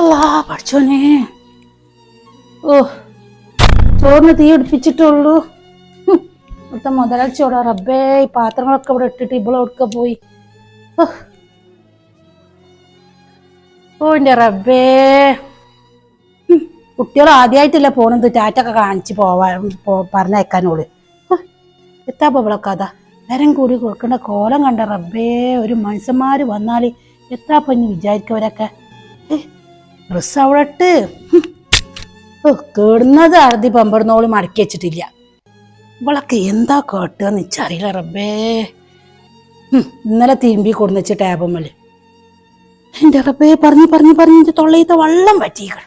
അല്ലാ പഠിച്ചോനെ. ഓ ചോറിന് തീ പിടിപ്പിച്ചിട്ടുള്ളൂ. ഇവിടുത്തെ മുതലാഴ്ചയോടെ റബ്ബേ ഈ പാത്രങ്ങളൊക്കെ ഇവിടെ ഇട്ടിട്ട് ഇവളൊക്കെ പോയി? ഓ. എന്റെ റബ്ബേ. കുട്ടികൾ ആദ്യമായിട്ടല്ല പോണത്. ടാറ്റൊക്കെ കാണിച്ച് പോവാൻ പറഞ്ഞയക്കാനോൾ എത്താ ഇവളെ കഥ? നേരം കൂടി കൊടുക്കേണ്ട കോലം കണ്ട റബ്ബേ ഒരു മനുഷ്യന്മാര് വന്നാൽ എത്താ പഞ്ഞ് വിചാരിക്കവരൊക്കെ? ഡ്രസ് അവിടെ ഇട്ട്. കേടുന്നത് അറുതി പമ്പറന്നോൾ മടക്കി വെച്ചിട്ടില്ല. ഇവളൊക്കെ എന്താ കേട്ടെന്ന് വെച്ചറിയില്ല റബ്ബേ. ഇന്നലെ തിരുമ്പി കൊടുന്ന് വെച്ച ടാബുമ്മൽ എന്റെ റബ്ബേ പറഞ്ഞു പറഞ്ഞു പറഞ്ഞ് തൊള്ളയത്തെ വള്ളം പറ്റിയിക്ക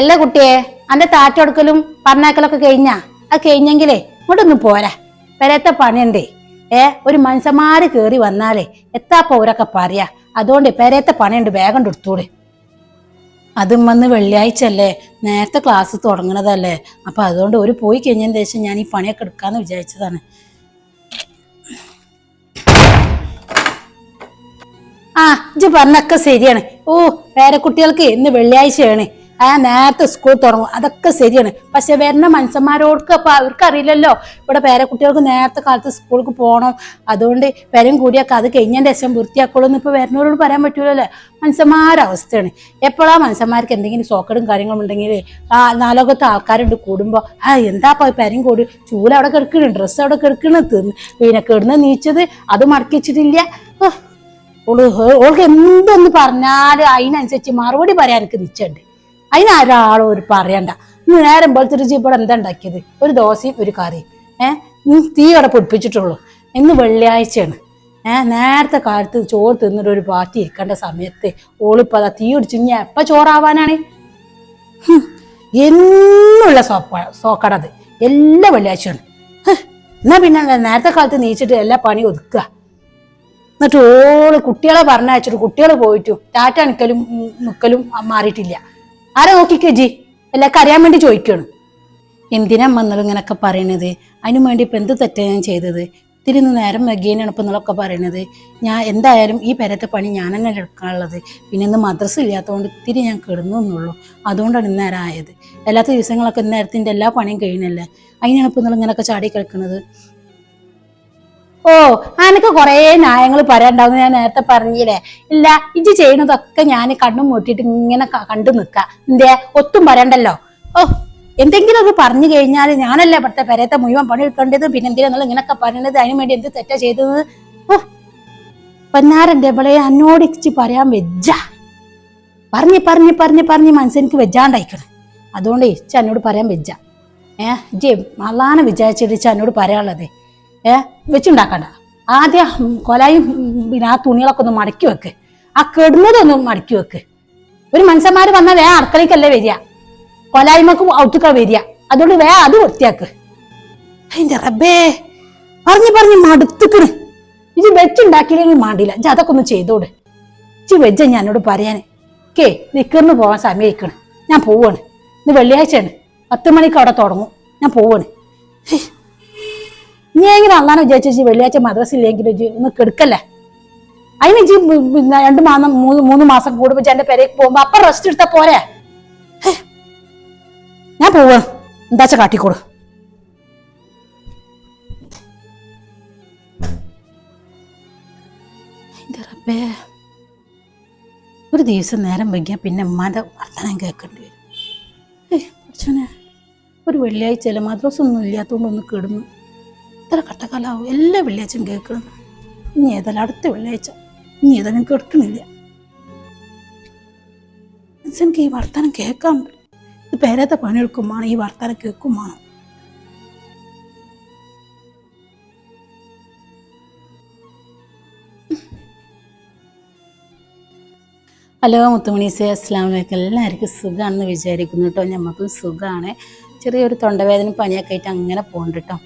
എല്ലാ കുട്ടിയെ അന്റെ താറ്റെടുക്കലും പറഞ്ഞാക്കലൊക്കെ കഴിഞ്ഞാ? അത് കഴിഞ്ഞെങ്കിലേ ഇങ്ങോട്ടൊന്നും പോരാ. പെരത്തെ പണിയുണ്ടേ. ഏ ഒരു മനുഷ്യന്മാര് കേറി വന്നാലേ എത്താ പൗരൊക്കെ പറയാ. അതുകൊണ്ട് പേരേത്തെ പണിയുണ്ട് വേഗം എടുത്തൂടെ അതും വന്ന് വെള്ളിയാഴ്ച അല്ലേ നേരത്തെ ക്ലാസ് തുടങ്ങണതല്ലേ. അപ്പൊ അതുകൊണ്ട് ഒരു പോയി കഴിഞ്ഞതിന് ശേഷം ഞാൻ ഈ പണിയൊക്കെ എടുക്കാന്ന് വിചാരിച്ചതാണ്. ആ ഇജ് പറഞ്ഞൊക്കെ ശരിയാണ്. ഓ പേരക്കുട്ടികൾക്ക് ഇന്ന് വെള്ളിയാഴ്ചയാണ്. ആ നേരത്തെ സ്കൂൾ തുടങ്ങും അതൊക്കെ ശരിയാണ്. പക്ഷെ വരുന്ന മനുഷ്യന്മാരോടൊക്കെ അപ്പൊ അവർക്ക് അറിയില്ലല്ലോ ഇവിടെ പേരക്കുട്ടികൾക്ക് നേരത്തെ കാലത്ത് സ്കൂൾക്ക് പോകണം അതുകൊണ്ട് പേരും കൂടിയൊക്കെ അത് കഴിഞ്ഞതിന്റെ ശേഷം വൃത്തിയാക്കുള്ളൂ എന്ന് ഇപ്പൊ വരുന്നവരോട് പറയാൻ പറ്റൂലല്ലോ? മനുഷ്യന്മാരുടെ അവസ്ഥയാണ് എപ്പോഴാ മനുഷ്യന്മാർക്ക് എന്തെങ്കിലും സോക്കടും കാര്യങ്ങളും ഉണ്ടെങ്കിൽ നാലോകത്തെ ആൾക്കാരുണ്ട് കൂടുമ്പോൾ ആ എന്താ പേരും കൂടി ചൂല അവിടെ കിടക്കണ് ഡ്രസ്സ് അവിടെ കിടക്കണ് തിന്ന് പിന്നെ കിടന്ന് നീച്ചത് അത് മടക്കി വെച്ചിട്ടില്ല. ഓ ഓൾ ഹേ- ഓൾക്ക് എന്തൊന്ന് പറഞ്ഞാലും അതിനനുസരിച്ച് മറുപടി പറയാൻ എനിക്ക് അതിനാരാളും ഒരു പറയണ്ട ഇന്ന് നേരം പോലത്തെ ഇവിടെ എന്താ ഉണ്ടാക്കിയത് ഒരു ദോശയും ഒരു കറിയും ഏഹ് നീ തീ അവിടെ പൊടിപ്പിച്ചിട്ടുള്ളൂ ഇന്ന് വെള്ളിയാഴ്ചയാണ് ഏഹ് നേരത്തെ കാലത്ത് ചോറ് തിന്നിട്ട് ഒരു പാറ്റി ഇരിക്കേണ്ട സമയത്ത് ഓളിപ്പതാ തീ ഒടിച്ചു ഞാൻ എപ്പ ചോറാവാനാണ് എന്നുള്ള സോപ്പ സോക്കടത് എല്ലാ വെള്ളിയാഴ്ചയാണ് എന്നാ പിന്നെ നേരത്തെ കാലത്ത് നീച്ചിട്ട് എല്ലാ പണി ഒതുക്കുക എന്നിട്ട് ഓൾ കുട്ടികളെ പറഞ്ഞയച്ചിട്ട് കുട്ടികൾ പോയിട്ടും ടാറ്റ നിക്കലും മുക്കലും മാറിയിട്ടില്ല ആരെ നോക്കിക്കേ ജി? എല്ലാവർക്കും അറിയാൻ വേണ്ടി ചോദിക്കണം എന്തിനാ മന്നളും ഇങ്ങനെയൊക്കെ പറയണത്? അതിനു വേണ്ടി ഇപ്പം എന്ത് തെറ്റാ ഞാൻ ചെയ്തത്? ഇത്തിരി നേരം വൈകിയാണ് ഇപ്പം പറയണത്. ഞാൻ എന്തായാലും ഈ പെരത്തെ പണി ഞാൻ തന്നെ എടുക്കാനുള്ളത്. പിന്നെ ഇന്ന് മദ്രസ ഇല്ലാത്തതുകൊണ്ട് ഇത്തിരി ഞാൻ കിടന്നു എന്നുള്ളൂ. അതുകൊണ്ടാണ് ഇന്നേരം ആയത്. അല്ലാത്ത ദിവസങ്ങളൊക്കെ ഇന്നേരത്തിന്റെ എല്ലാ പണിയും കഴിയുന്നല്ലേ അതിനാണ് ഇപ്പം നിങ്ങൾ ഇങ്ങനെയൊക്കെ ചാടി കിടക്കുന്നത് ഓ അനക്ക് കുറേ ന്യായങ്ങൾ പറയാണ്ടാവും ഞാൻ നേരത്തെ പറഞ്ഞില്ലേ? ഇല്ല ഇജ്ജ് ചെയ്യണതൊക്കെ ഞാൻ കണ്ണും മൂട്ടിയിട്ട് ഇങ്ങനെ കണ്ടു നിക്ക. എന്തേ? ഒത്തും പറയണ്ടല്ലോ. ഓ എന്തെങ്കിലും അത് പറഞ്ഞു കഴിഞ്ഞാൽ ഞാനല്ലേ ഇവിടുത്തെ പെരയത്തെ മുഴുവൻ പണിയെടുക്കേണ്ടത്? പിന്നെ എന്തിനാ ഇങ്ങനൊക്കെ പറയണത്? അതിനു വേണ്ടി എന്ത് തെറ്റാ ചെയ്തത്? ഓ പൊന്നാരന്റെ ഇവളെ എന്നോട് ഇച്ചി പറയാൻ വെജ്ജ. പറഞ്ഞ് പറഞ്ഞ് പറഞ്ഞ് പറഞ്ഞ് മനസ്സെനിക്ക് വെജാണ്ടായിക്കണം അതുകൊണ്ട് ഇച്ച എന്നോട് പറയാൻ വെജ്ജ. ഏ ഇജ്ജ് മള്ളാനെ വിചാരിച്ചിട്ട് ഇച്ച എന്നോട് പറയാനുള്ളത്. ഏ? വെച്ചുണ്ടാക്കണ്ട. ആദ്യം കൊലായും പിന്നെ ആ തുണികളൊക്കെ ഒന്ന് മടക്കി വെക്ക്. ആ കെടുന്നതൊന്ന് മടക്കി വെക്ക്. ഒരു മനുഷ്യന്മാര് വന്നാൽ വേ അടുക്കളയ്ക്കല്ലേ വരിക. കൊലായ്മക്ക് ഔത്തുക്ക വരിക. അതുകൊണ്ട് വേ അത് വൃത്തിയാക്ക്. അതിന്റെ റബ്ബേ പറഞ്ഞു പറഞ്ഞു മടുത്തുക്കണ്. ഇത് വെച്ചുണ്ടാക്കിയില്ലെങ്കിൽ മാണ്ടില്ല. ഇത് അതൊക്കെ ഒന്ന് ചെയ്തോട്. ഇച്ചി വെജ് ഞാനോട് പറയാന്. കേ നിക്കറിന് പോകാൻ സമയക്കണം ഞാൻ പോവാണ്. ഇന്ന് വെള്ളിയാഴ്ചയാണ്. പത്ത് മണിക്ക് അവിടെ തുടങ്ങും. ഞാൻ പോവാണ്. നീ എങ്ങനെ അള്ളാനെ വിചാരിച്ചു വെള്ളിയാഴ്ച മദ്രസില്ലെങ്കിൽ ഒന്ന് കെടുക്കല്ലേ? അതിന് ഇജ്ജ് പിന്നെ രണ്ട് മാസം മൂന്ന് മൂന്ന് മാസം കൂടുമ്പോ ഇജ്ജ് എന്റെ പെരേക്ക് പോകുമ്പോ അപ്പൊ റെസ്റ്റ് എടുത്താ പോരെ? ഞാൻ പോവാ. എന്താച്ച കാട്ടിക്കോട്. ഒരു ദിവസം നേരം വൈകിയാൽ പിന്നെ ഉമ്മാന്റെ വർത്തമാനം കേൾക്കേണ്ടി വരും. ഒരു വെള്ളിയാഴ്ച അല്ല മദ്രസ ഒന്നും ഇല്ലാത്തതുകൊണ്ട് ഒന്ന് കിടന്നു. ഇത്ര കട്ടക്കാലാവും എല്ലാ വെള്ളിയാഴ്ചയും കേൾക്കുന്നത് ഇനി ഏതായാലും അടുത്ത വെള്ളിയാഴ്ച. ഇനി ഏതായാലും കേൾക്കണില്ല. എനിക്ക് ഈ വർത്തമാനം കേൾക്കാൻ ഇത് പേരത്തെ പണിയെടുക്കും വേണം. ഈ വർത്തമാനം കേൾക്കുമ്പോൾ ഹലോ മുത്തുമണീസേ അസ്ലാം വലൈക്കും എല്ലാവർക്കും സുഖമാണെന്ന് വിചാരിക്കുന്നു കേട്ടോ. ഞമ്മക്കും സുഖമാണ് ചെറിയൊരു തൊണ്ടവേദന പനിയൊക്കെ ആയിട്ട് അങ്ങനെ പോകുന്നുണ്ട് കേട്ടോ.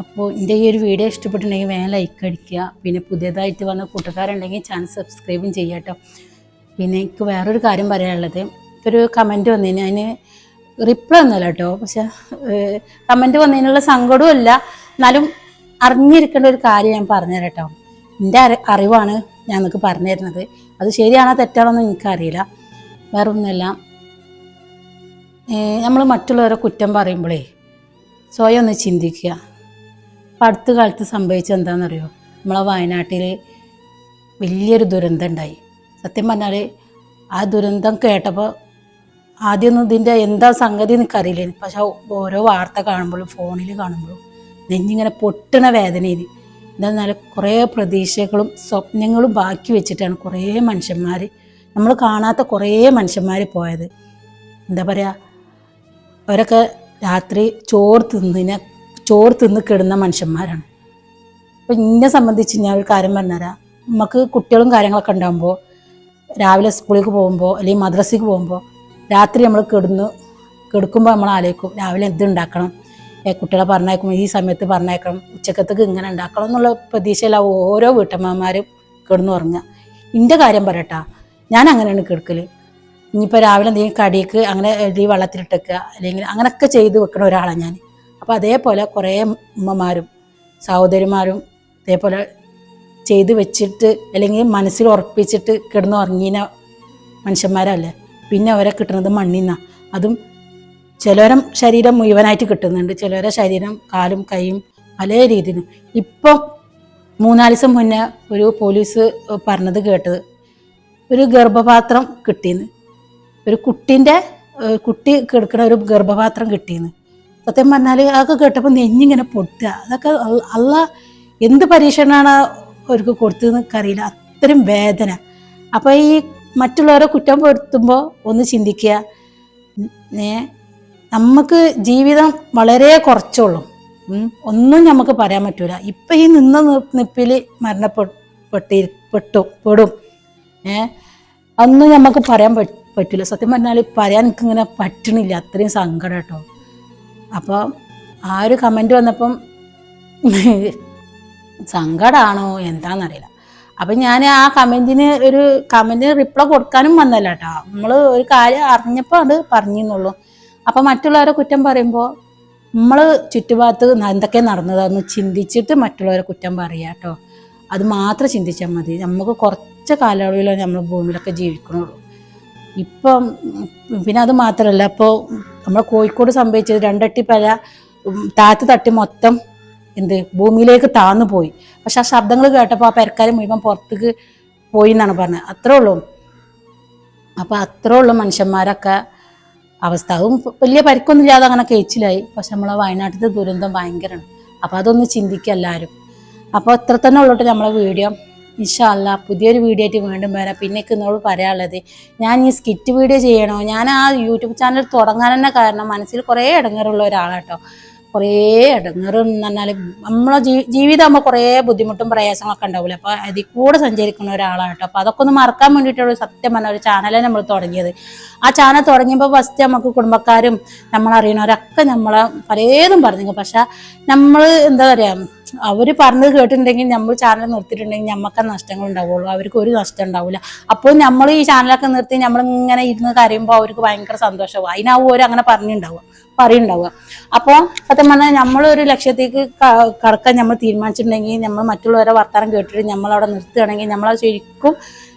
അപ്പോൾ എന്റെ ഈ ഒരു വീഡിയോ ഇഷ്ടപ്പെട്ടിട്ടുണ്ടെങ്കിൽ വേഗം ലൈക്ക് അടിക്കുക. പിന്നെ പുതിയതായിട്ട് വന്ന കൂട്ടുകാരുണ്ടെങ്കിൽ ചാനൽ സബ്സ്ക്രൈബും ചെയ്യുക കേട്ടോ പിന്നെ എനിക്ക് വേറൊരു കാര്യം പറയാനുള്ളത്. ഒരു കമന്റ് വന്നതിന് അതിന് റിപ്ലൈ ഒന്നുമല്ല കേട്ടോ പക്ഷെ കമന്റ് വന്നതിനുള്ള സങ്കടവും ഇല്ല എന്നാലും അറിഞ്ഞിരിക്കേണ്ട ഒരു കാര്യം ഞാൻ പറഞ്ഞുതരാം കേട്ടോ എന്റെ അറി അറിവാണ് ഞാൻ നിങ്ങൾക്ക് പറഞ്ഞു തരുന്നത്. അത് ശരിയാണോ തെറ്റാണോ എന്ന് എനിക്കറിയില്ല. വേറെ ഒന്നുമല്ല നമ്മൾ മറ്റുള്ളവരെ കുറ്റം പറയുമ്പോഴേ സ്വയം ഒന്ന് ചിന്തിക്കുക. ഇപ്പം അടുത്ത കാലത്ത് സംഭവിച്ചത് എന്താണെന്നറിയോ? നമ്മളെ വയനാട്ടിൽ വലിയൊരു ദുരന്തം ഉണ്ടായി. സത്യം പറഞ്ഞാൽ ആ ദുരന്തം കേട്ടപ്പോൾ ആദ്യമൊന്നും ഇതിന്റെ എന്താ സംഗതി എനിക്കറിയില്ല. പക്ഷെ ഓരോ വാർത്ത കാണുമ്പോഴും ഫോണിൽ കാണുമ്പോഴും നെഞ്ഞിങ്ങനെ പൊട്ടണ വേദനയിൽ എന്തെന്നാൽ കുറേ പ്രതീക്ഷകളും സ്വപ്നങ്ങളും ബാക്കി വെച്ചിട്ടാണ് കുറേ മനുഷ്യന്മാർ നമ്മൾ കാണാത്ത കുറേ മനുഷ്യന്മാർ പോയത്. എന്താ പറയുക അവരൊക്കെ രാത്രി ചോറ് തിന്നിനെ ചോറ് തിന്ന് കിടുന്ന മനുഷ്യന്മാരാണ്. അപ്പം എന്നെ സംബന്ധിച്ച് ഞാൻ ഒരു കാര്യം പറഞ്ഞുതരാം. നമുക്ക് കുട്ടികളും കാര്യങ്ങളൊക്കെ ഉണ്ടാകുമ്പോൾ രാവിലെ സ്കൂളിലേക്ക് പോകുമ്പോൾ അല്ലെങ്കിൽ മദ്രസയ്ക്ക് പോകുമ്പോൾ രാത്രി നമ്മൾ കിടന്ന് കിടക്കുമ്പോൾ നമ്മൾ ആലോചിക്കും രാവിലെ എന്ത് ഉണ്ടാക്കണം? കുട്ടികളെ പറഞ്ഞേക്കും ഈ സമയത്ത് പറഞ്ഞേക്കണം ഉച്ചക്കത്തേക്ക് ഇങ്ങനെ ഉണ്ടാക്കണം എന്നുള്ള പ്രതീക്ഷയില്ല ഓരോ വീട്ടമ്മമാരും കിടന്നുറങ്ങുക എന്റെ കാര്യം പറയട്ടാ ഞാൻ അങ്ങനെയാണ് കിടക്കൽ ഇനിയിപ്പോൾ രാവിലെ എന്തെങ്കിലും കടിക്ക് അങ്ങനെ എഴുതി വെള്ളത്തിലിട്ടേക്കുക അല്ലെങ്കിൽ അങ്ങനെയൊക്കെ ചെയ്ത് വെക്കണ ഒരാളാണ് ഞാൻ അപ്പോൾ അതേപോലെ കുറേ അമ്മമാരും സഹോദരിമാരും അതേപോലെ ചെയ്ത് വെച്ചിട്ട് അല്ലെങ്കിൽ മനസ്സിൽ ഉറപ്പിച്ചിട്ട് കിടന്ന് ഉറങ്ങിന മനുഷ്യന്മാരല്ലേ? പിന്നെ അവരെ കിട്ടുന്നത് മണ്ണിന്നാ. അതും ചിലവരെ ശരീരം മുഴുവനായിട്ട് കിട്ടുന്നുണ്ട്. ചിലരെ ശരീരം കാലും കൈയും പല രീതിയിലും. ഇപ്പം മൂന്നാൽ ദിവസം മുന്നേ ഒരു പോലീസ് പറഞ്ഞത് കേട്ടത്. ഒരു ഗർഭപാത്രം കിട്ടിയെന്ന് ഒരു കുട്ടീന്റെ കുട്ടി കിടക്കുന്ന ഒരു ഗർഭപാത്രം കിട്ടിയെന്ന് സത്യം പറഞ്ഞാൽ അതൊക്കെ കേട്ടപ്പോൾ നെഞ്ഞിങ്ങനെ പൊട്ടുക. അതൊക്കെ അല്ല എന്ത് പരീക്ഷണമാണ് അവർക്ക് കൊടുത്തതെന്ന് അറിയില്ല അത്രയും വേദന. അപ്പോൾ ഈ മറ്റുള്ളവരെ കുറ്റം പെടുത്തുമ്പോൾ ഒന്ന് ചിന്തിക്കുക. നമുക്ക് ജീവിതം വളരെ കുറച്ചുള്ളൂ. ഒന്നും നമുക്ക് പറയാൻ പറ്റൂല. ഇപ്പം ഈ നിന്ന നിപ്പിൽ മരണപ്പെട്ടി പെട്ടു പെടും. ഏ അതൊന്നും നമുക്ക് പറയാൻ പറ്റൂല. സത്യം പറഞ്ഞാൽ പറയാൻ എനിക്കിങ്ങനെ പറ്റണില്ല. അത്രയും സങ്കടം കേട്ടോ അപ്പോൾ ആ ഒരു കമന്റ് വന്നപ്പം സങ്കടമാണോ എന്താണെന്നറിയില്ല അപ്പം ഞാൻ ആ കമന്റിന് ഒരു കമന്റിന് റിപ്ലൈ കൊടുക്കാനും വന്നല്ല കേട്ടോ നമ്മൾ ഒരു കാര്യം അറിഞ്ഞപ്പോൾ അത് പറഞ്ഞെന്നുള്ളൂ അപ്പം മറ്റുള്ളവരെ കുറ്റം പറയുമ്പോൾ നമ്മൾ ചുറ്റുഭാഗത്ത് എന്തൊക്കെ നടന്നതെന്ന് ചിന്തിച്ചിട്ട് മറ്റുള്ളവരെ കുറ്റം പറയുക കേട്ടോ അത് മാത്രം ചിന്തിച്ചാൽ മതി. നമുക്ക് കുറച്ച് കാലയളവിലോ നമ്മൾ ഭൂമിയിലൊക്കെ ജീവിക്കണുള്ളൂ. ഇപ്പം പിന്നെ അത് മാത്രമല്ല ഇപ്പോൾ നമ്മൾ കോഴിക്കോട് സംഭവിച്ചത് രണ്ടട്ടി പല താത്ത് തട്ടി മൊത്തം എന്ത് ഭൂമിയിലേക്ക് താന്നു പോയി. പക്ഷെ ആ ശബ്ദങ്ങൾ കേട്ടപ്പോൾ ആ പെരക്കാർ മുഴുവൻ പുറത്തേക്ക് പോയി എന്നാണ് പറഞ്ഞത്. അത്രേ ഉള്ളൂ. അപ്പോൾ അത്രേ ഉള്ളൂ മനുഷ്യന്മാരൊക്കെ അവസ്ഥ. അതും വലിയ പരിക്കൊന്നും ഇല്ലാതെ അങ്ങനെ കേച്ചിലായി. പക്ഷെ നമ്മളെ വയനാട്ടിലത്തെ ദുരന്തം ഭയങ്കരമാണ്. അപ്പോൾ അതൊന്ന് ചിന്തിക്കുക എല്ലാവരും അപ്പോൾ ഇത്ര തന്നെ ഉള്ളൂട്ട് നമ്മളെ വീഡിയോ. ഇൻഷാല്ല പുതിയൊരു വീഡിയോ ആയിട്ട് വീണ്ടും വരാം. പിന്നെ എന്നോട് പറയാനുള്ളത് ഞാൻ ഈ സ്കിറ്റ് വീഡിയോ ചെയ്യണോ? ഞാൻ ആ യൂട്യൂബ് ചാനൽ തുടങ്ങാൻ തന്നെ കാരണം മനസ്സിൽ കുറേ ഇടങ്ങേറുള്ള ഒരാളാട്ടോ. കുറേ ഇടങ്ങേറ് എന്ന് പറഞ്ഞാൽ നമ്മളെ ജീ ജീവിതമാകുമ്പോൾ കുറേ ബുദ്ധിമുട്ടും പ്രയാസങ്ങളൊക്കെ ഉണ്ടാവില്ല? അപ്പോൾ അതിൽ കൂടെ സഞ്ചരിക്കുന്ന ഒരാളാണ് അപ്പോൾ അതൊക്കെ ഒന്ന് മറക്കാൻ വേണ്ടിയിട്ടുള്ള സത്യം പറഞ്ഞ ഒരു ചാനലാണ് നമ്മൾ തുടങ്ങിയത്. ആ ചാനൽ തുടങ്ങിയപ്പോൾ ഫസ്റ്റ് നമുക്ക് കുടുംബക്കാരും നമ്മളറിയണവരൊക്കെ നമ്മളെ പലതും പറഞ്ഞു പക്ഷെ നമ്മൾ എന്താ പറയുക അവർ പറഞ്ഞത് കേട്ടിട്ടുണ്ടെങ്കിൽ നമ്മൾ ചാനൽ നിർത്തിയിട്ടുണ്ടെങ്കിൽ നമുക്ക് നഷ്ടങ്ങൾ ഉണ്ടാവുള്ളൂ. അവർക്ക് ഒരു നഷ്ടം ഉണ്ടാവില്ല അപ്പോൾ നമ്മൾ ഈ ചാനലൊക്കെ നിർത്തി നമ്മൾ ഇങ്ങനെ ഇരുന്ന് കരയുമ്പോൾ അവർക്ക് ഭയങ്കര സന്തോഷമാവും അതിനാവും അവർ അങ്ങനെ പറഞ്ഞിട്ടുണ്ടാവുക പറയുണ്ടാവുക. അപ്പോൾ സത്യം പറഞ്ഞാൽ നമ്മളൊരു ലക്ഷ്യത്തേക്ക് കടക്കാൻ നമ്മൾ തീരുമാനിച്ചിട്ടുണ്ടെങ്കിൽ നമ്മൾ മറ്റുള്ളവരെ വർത്തമാനം കേട്ടിട്ട് നമ്മളവിടെ നിർത്തുകയാണെങ്കിൽ നമ്മളത് ശരിക്കും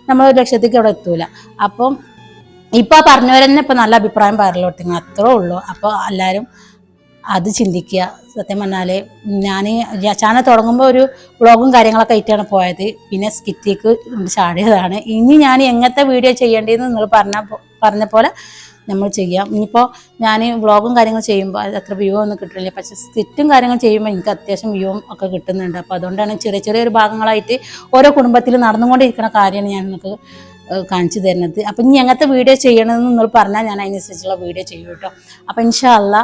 നമ്മളൊരു ലക്ഷ്യത്തേക്ക് അവിടെ എത്തൂല. അപ്പം ഇപ്പൊ ആ പറഞ്ഞവരെന്നെ ഇപ്പൊ നല്ല അഭിപ്രായം പറയലോട്ടിങ്ങ അത്രേ ഉള്ളൂ. അപ്പോൾ എല്ലാവരും അത് ചിന്തിക്കുക. സത്യം പറഞ്ഞാൽ ഞാൻ ചാനൽ തുടങ്ങുമ്പോൾ ഒരു വ്ളോഗും കാര്യങ്ങളൊക്കെ ആയിട്ടാണ് പോയത്. പിന്നെ സ്കിറ്റിക്ക് ചാടിയതാണ്. ഇനി ഞാൻ എങ്ങനത്തെ വീഡിയോ ചെയ്യേണ്ടതെന്ന് നിങ്ങൾ പറഞ്ഞ പറഞ്ഞ പോലെ നമ്മൾ ചെയ്യാം. ഇനിയിപ്പോൾ ഞാൻ വ്ളോഗും കാര്യങ്ങൾ ചെയ്യുമ്പോൾ അത് അത്ര വ്യൂ ഒന്നും കിട്ടില്ല പക്ഷേ സ്കിറ്റും കാര്യങ്ങൾ ചെയ്യുമ്പോൾ എനിക്ക് അത്യാവശ്യം വ്യൂവും ഒക്കെ കിട്ടുന്നുണ്ട്. അപ്പോൾ അതുകൊണ്ടാണ് ചെറിയ ചെറിയൊരു ഭാഗങ്ങളായിട്ട് ഓരോ കുടുംബത്തിൽ നടന്നുകൊണ്ടിരിക്കുന്ന കാര്യമാണ് ഞാൻ നിങ്ങൾക്ക് കാണിച്ചു തരുന്നത്. അപ്പം ഇനി എങ്ങനത്തെ വീഡിയോ ചെയ്യണമെന്ന് നിങ്ങൾ പറഞ്ഞാൽ ഞാൻ അതിനനുസരിച്ചുള്ള വീഡിയോ ചെയ്യും കേട്ടോ. അപ്പം ഇൻഷാല്ല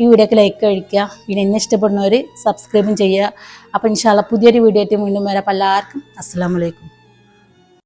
ഈ വീഡിയോക്ക് ലൈക്ക് കഴിക്കുക പിന്നെ എന്നെ ഇഷ്ടപ്പെടുന്നവർ സബ്സ്ക്രൈബും ചെയ്യുക. അപ്പം ഇൻഷാല്ല പുതിയൊരു വീഡിയോ ആയിട്ട് വീണ്ടും വരാം. അപ്പം എല്ലാവർക്കും അസ്സാം വലൈക്കും